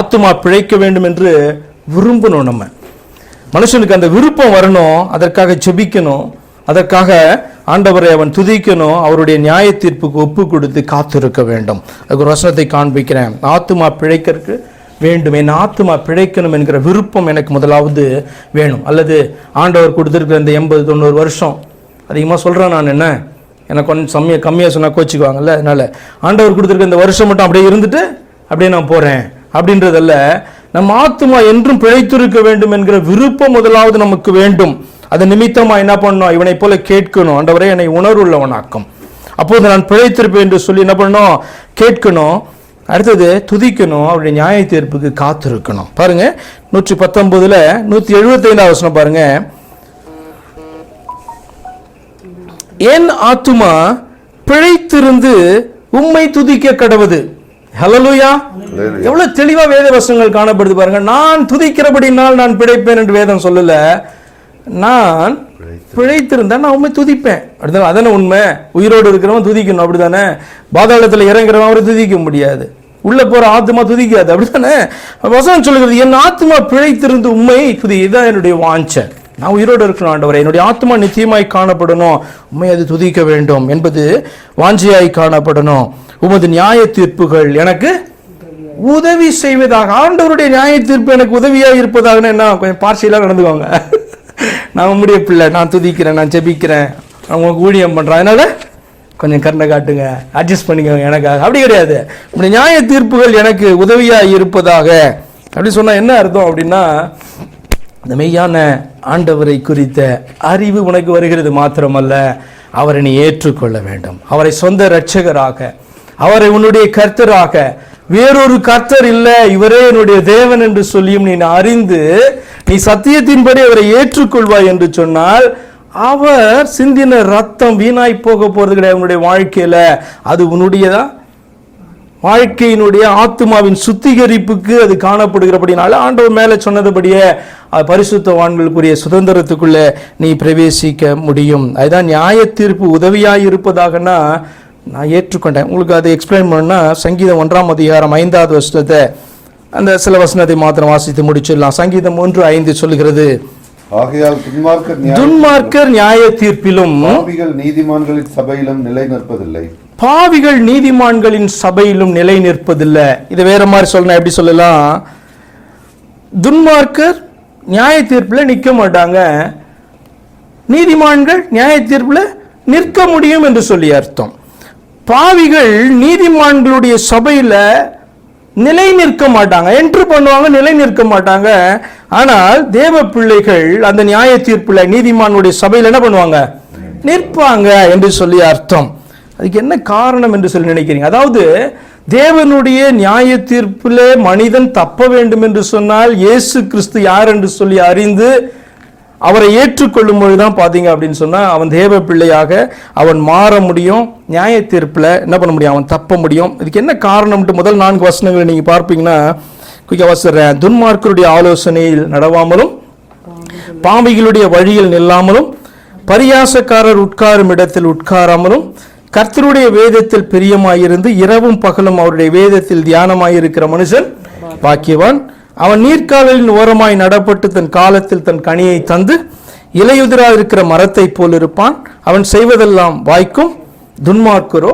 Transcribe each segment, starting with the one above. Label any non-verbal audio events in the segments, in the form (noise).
ஆத்துமா பிழைக்க வேண்டும் என்று விரும்பணும் நம்ம. மனுஷனுக்கு அந்த விருப்பம் வரணும் அதற்காக ஜெபிக்கணும் அதற்காக ஆண்டவரை அவன் துதிக்கணும் அவருடைய நியாய தீர்ப்புக்கு ஒப்பு கொடுத்து காத்திருக்க வேண்டும். அதுக்கு ஒரு வசனத்தை காண்பிக்கிறேன். ஆத்துமா பிழைக்கிறதுக்கு வேண்டும். என் ஆத்துமா பிழைக்கணும் என்கிற விருப்பம் எனக்கு முதலாவது வேணும். அல்லது ஆண்டவர் கொடுத்துருக்கிற இந்த எண்பது தொண்ணூறு வருஷம் அதிகமாக சொல்கிறேன் நான் என்ன? எனக்கு கொஞ்சம் கம்மியாக கம்மியாக சொன்னால் கோச்சிக்குவாங்கல்ல அதனால். ஆண்டவர் கொடுத்துருக்க இந்த வருஷம் மட்டும் அப்படியே இருந்துட்டு அப்படியே நான் போகிறேன் அப்படின்றதல்ல நம் ஆத்துமா என்றும் பிழைத்திருக்க வேண்டும் என்கிற விருப்பம் முதலாவது நமக்கு வேண்டும். அது நிமித்தமா என்ன பண்ணணும் இவனை போல கேட்கணும். ஆண்டவரே என்னை உணர்வுள்ளவனாக்கும். அப்போது நான் பிழைத்திருப்பேன் என்று சொல்லி என்ன பண்ணணும் கேட்கணும். அடுத்தது துதிக்கணும். அவருடைய நியாய தீர்ப்புக்கு காத்திருக்கணும். பாருங்க நூற்றி பத்தொன்பதுல நூத்தி எழுபத்தைந்தாவது வசனம் பாருங்க. என் ஆத்துமா பிழைத்திருந்து உம்மை துதிக்க கடவுது. ஹலலுயா எவ்வளவு தெளிவா வேத வசனங்கள் காணப்படுது பாருங்க. நான் துதிக்கிறபடினால் நான் பிழைப்பேன் என்று வேதம் சொல்லல. நான் பிழைத்திருந்தா நான் உண்மை துதிப்பேன். அப்படிதான் அதானே உண்மை? உயிரோடு இருக்கிறவன் துதிக்கணும் அப்படிதானே? பாதாளத்துல இறங்குறவன் அவரை துதிக்க முடியாது. உள்ள போற ஆத்மா துதிக்காது அப்படிதானே? வசனம் சொல்லுகிறது என் ஆத்மா பிழைத்திருந்து உண்மை துதி. இதுதான் என்னுடைய வாஞ்சை. நான் உயிரோடு இருக்கணும் ஆண்டவரே. என்னுடைய ஆத்மா நித்தியமாய் காணப்படணும். உண்மை அது துதிக்க வேண்டும் என்பது வாஞ்சியாய் காணப்படணும். உமது நியாய தீர்ப்புகள் எனக்கு உதவி செய்வதாக ஆண்டவருடைய நியாய தீர்ப்பு எனக்கு உதவியாக இருப்பதாக என்ன கொஞ்சம் பார்சியலாக நடந்துக்கோங்க. (laughs) நான் உம்முடைய பிள்ளை நான் துதிக்கிறேன் நான் ஜெபிக்கிறேன். நான் உங்களுக்கு ஊழியம் பண்ணுறேன் அதனால கொஞ்சம் கருணை காட்டுங்க. அட்ஜஸ்ட் பண்ணிக்கோங்க எனக்காக. அப்படி கிடையாது. உங்களுடைய நியாய தீர்ப்புகள் எனக்கு உதவியாக இருப்பதாக. அப்படி சொன்னால் என்ன அர்த்தம் அப்படின்னா இந்த மெய்யான ஆண்டவரை குறித்த அறிவு உனக்கு வருகிறது மாத்திரமல்ல அவரை நீ ஏற்றுக்கொள்ள வேண்டும். அவரை சொந்த இரட்சகராக அவரை உன்னுடைய கர்த்தராக வேறொரு கர்த்தர் இல்லை இவரே என்னுடைய தேவன் என்று சொல்லியும் நீ அறிந்து நீ சத்தியத்தின்படி அவரை ஏற்றுக்கொள்வாய் என்று சொன்னால் அவர் சிந்தின ரத்தம் வீணாய் போக போறது கிடையாது உன்னுடைய வாழ்க்கையில. அது உன்னுடையதான் வாழ்க்கையினுடைய ஆத்மாவின் சுத்திகரிப்புக்கு அது காணப்படுகிறபடினால ஆண்டவர் மேலே சொன்னதுபடியே பரிசுத்தவான்களுக்குரிய சுதந்திரத்துக்குள்ள நீ பிரவேசிக்க முடியும். அதுதான் நியாய தீர்ப்பு உதவியாய் இருப்பதாகனா நான் ஏற்றுக்கொண்டேன். உங்களுக்கு அதை எக்ஸ்பிளைன் பண்ணா சங்கீதம் ஒன்றாம் அதிகாரம் ஐந்தாவது வருஷத்தை அந்த சில வசனத்தை மாத்திரம் வாசித்து முடிச்சிடலாம். சங்கீதம் ஒன்று ஐந்து சொல்லுகிறது ஆகையால் துன்மார்க்கர் நியாய துன்மார்க்கர் நியாய தீர்ப்பிலும் நீதிமான்களின் சபையிலும் நிலை நிற்பதில்லை பாவிகள் நீதிமான்களின் சபையிலும் நிலை நிற்பதில்லை. இதை வேற மாதிரி சொல்லணும் எப்படி சொல்லலாம்? துன்மார்க்கர் நியாய தீர்ப்பில் நிற்க மாட்டாங்க. நீதிமான்கள் நியாய தீர்ப்பில் நிற்க முடியும் என்று சொல்லி அர்த்தம். பாவிகள் நீதிமான்களுடைய சபையில் நிலை நிற்க மாட்டாங்க. என்ட்ரு பண்ணுவாங்க நிலை நிற்க மாட்டாங்க. ஆனால் தேவ பிள்ளைகள் அந்த நியாய தீர்ப்பில் நீதிமானுடைய சபையில் என்ன பண்ணுவாங்க? நிற்பாங்க என்று சொல்லி அர்த்தம். அதுக்கு என்ன காரணம் என்று சொல்லி நினைக்கிறீங்க? அதாவது தேவனுடைய நியாய தீர்ப்பிலே மனிதன் தப்ப வேண்டும் என்று சொன்னால் இயேசு கிறிஸ்து யார் என்று சொல்லி அறிந்து அவரை ஏற்றுக்கொள்ளும் பொழுதுதான் பார்த்தீங்க அப்படின்னு சொன்னால் அவன் தேவ பிள்ளையாக அவன் மாற முடியும் நியாய தீர்ப்பில் என்ன பண்ண முடியும்? அவன் தப்ப முடியும். இதுக்கு என்ன காரணம்ட்டு முதல் நான்கு வசனங்களை நீங்கள் பார்ப்பீங்கன்னா குயிக்க வசறேன் துன்மார்க்கருடைய ஆலோசனையில் நடவாமலும் பாம்பிகளுடைய வழியில் நில்லாமலும் பரியாசக்காரர் உட்காரும் இடத்தில் உட்காராமலும் கர்த்தருடைய வேதத்தில் பிரியமாயிருந்து இரவும் பகலும் அவருடைய வேதத்தில் தியானமாயிருக்கிற மனுஷன் பாக்கியவான். அவன் நீர்க்காலின் ஓரமாய் நடப்பட்டு தன் காலத்தில் தன் கனியை தந்து இலையுதிரா இருக்கிற மரத்தை போல் இருப்பான். அவன் செய்வதெல்லாம் வாய்க்கும் துன்மார்க்கரோ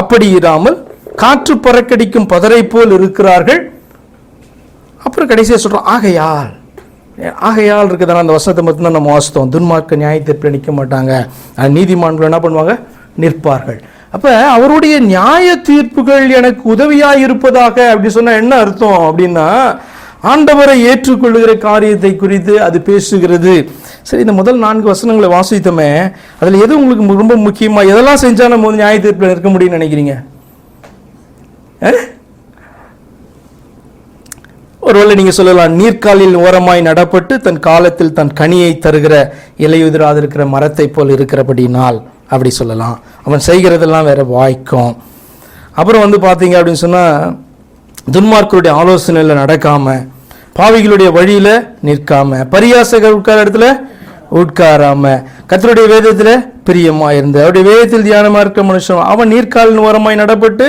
அப்படி இராமல் காற்று பறக்கடிக்கும் பதரை போல் இருக்கிறார்கள். அப்புறம் கடைசியாக சொல்கிறோம் ஆகையால். ஆகையால் இருக்குதான அந்த வசனத்தை மட்டும்தான் நம்ம வாசித்தோம். துன்மார்க்க நியாய நிற்க மாட்டாங்க. நீதிமான்கள் என்ன பண்ணுவாங்க? நிற்பார்கள். அப்போ அவருடைய நியாய தீர்ப்புகள் எனக்கு உதவியாக இருப்பதாக அப்படி சொன்னால் என்ன அர்த்தம் அப்படின்னா ஆண்டவரை ஏற்றுக்கொள்ளுகிற காரியத்தை குறித்து அது பேசுகிறது. சரி இந்த முதல் நான்கு வசனங்களை வாசித்தோமே அதில் எது உங்களுக்கு ரொம்ப முக்கியமாக எதெல்லாம் செஞ்சால் நம்ம வந்து நியாய தீர்ப்பில் நிற்க முடியும்னு நினைக்கிறீங்க? ஒருவேளை நீங்க சொல்லலாம் நீர்க்காலில் ஓரமாய் நடப்பட்டு தன் காலத்தில் தன் கனியை தருகிற இலையுதிராது இருக்கிற மரத்தை போல் இருக்கிறபடினால். அப்படி சொல்லலாம். அவன் செய்கிறதெல்லாம் வேற வாய்க்கும். அப்புறம் வந்து பார்த்தீங்க அப்படின்னு சொன்னால் துன்மார்க்கருடைய ஆலோசனையில் நடக்காம பாவிகளுடைய வழியில் நிற்காம பரியாசகர் உட்கார இடத்துல உட்காராம கத்தருடைய வேதத்தில் பிரியமாக இருந்து அவருடைய வேதத்தில் தியானமாக இருக்கிற மனுஷன் அவன் நீர்க்காலின் ஓரமாய் நடப்பட்டு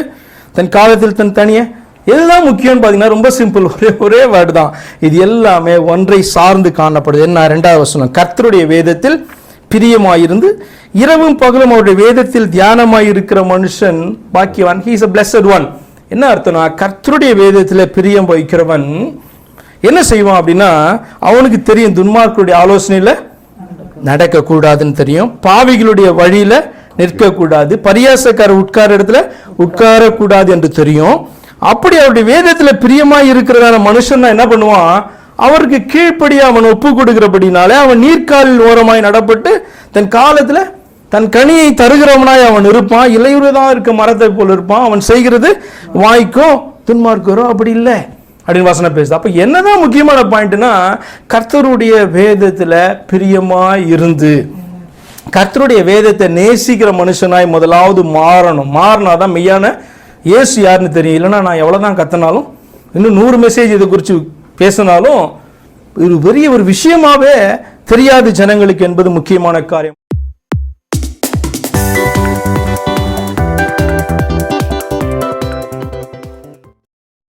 தன் காலத்தில் தன் தனியை எல்லாம் முக்கியம்னு பார்த்தீங்கன்னா ரொம்ப சிம்பிள் ஒரே ஒரே வேர்டு தான். இது எல்லாமே ஒன்றை சார்ந்து காணப்படுது. என்ன? ரெண்டாவது வசனம். கர்த்தருடைய வேதத்தில் பிரியமாயிருந்து இரவும் பகலும் அவருடைய வேதத்தில் தியானமாயிருக்கிற மனுஷன் பாக்கியவான். ஹீஸ் அ பிளஸட் ஒன் என்ன அர்த்தம்னா கர்த்தருடைய வேதத்தில் பிரியம் வைக்கிறவன் என்ன செய்வான் அப்படின்னா அவனுக்கு தெரியும் துன்மார்க்குடைய ஆலோசனையில் நடக்கக்கூடாதுன்னு தெரியும். பாவிகளுடைய வழியில் நிற்கக்கூடாது. பரியாசக்கார உட்கார இடத்துல உட்காரக்கூடாது என்று தெரியும். அப்படி அவருடைய வேதத்தில் பிரியமாக இருக்கிறதான மனுஷன் என்ன பண்ணுவான்? அவருக்கு கீழ்ப்படி அவன் ஒப்பு கொடுக்கிறபடினாலே அவன் நீர்க்காலில் ஓரமாய் நடப்பட்டு தன் காலத்தில் தன் கனியை தருகிறவனாய் அவன் இருப்பான். இலையுறதான் இருக்க மரத்தை போல் இருப்பான். அவன் செய்கிறது வாய்க்கும் துன்மார்க்கரோ அப்படி இல்லை. அப்படின்னு வசனம் பேசுது. அப்போ என்னதான் முக்கியமான பாயிண்ட்னா கர்த்தருடைய வேதத்தில் பிரியமாக இருந்து கர்த்தருடைய வேதத்தை நேசிக்கிற மனுஷனாய் முதலாவது மாறணும். மாறினாதான் மெய்யான இயேசு யாருன்னு தெரியும். இல்லைன்னா நான் எவ்வளவுதான் கத்தனாலும் இன்னும் நூறு மெசேஜ் இதை குறித்து பேசினாலும் இது பெரிய ஒரு விஷயமாவே தெரியாது ஜனங்களுக்கு என்பது முக்கியமான காரியம்.